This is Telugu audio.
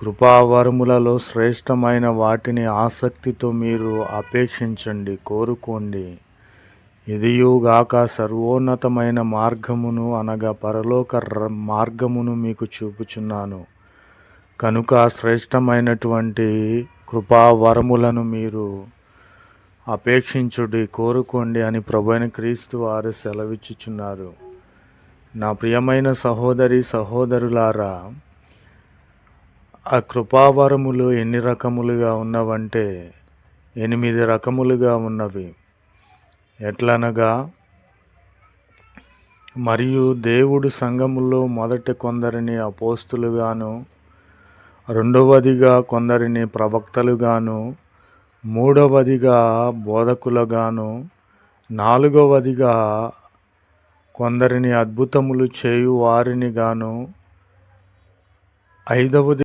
కృపావరములలో శ్రేష్టమైన వాటిని ఆసక్తితో మీరు అపేక్షించండి కోరుకోండి. ఇదియుగాక సర్వోన్నతమైన మార్గమును అనగా పరలోక ర- మార్గమును మీకు చూపుచున్నాను. కనుక శ్రేష్టమైనటువంటి కృపావరములను మీరు అపేక్షించుడి కోరుకోండి అని ప్రభైన క్రీస్తు వారు సెలవిచ్చుచున్నారు. నా ప్రియమైన సహోదరి సహోదరులారా ఆ కృపావరములు ఎన్ని రకములుగా ఉన్నవంటే ఎనిమిది రకములుగా ఉన్నవి. ఎట్లనగా మరియు దేవుడు సంఘములో మొదటి కొందరిని అపోస్తులుగాను రెండవదిగా కొందరిని ప్రవక్తలుగాను మూడవదిగా బోధకులుగాను నాలుగవదిగా కొందరిని అద్భుతములు చేయు వారిని గాను ఐదవది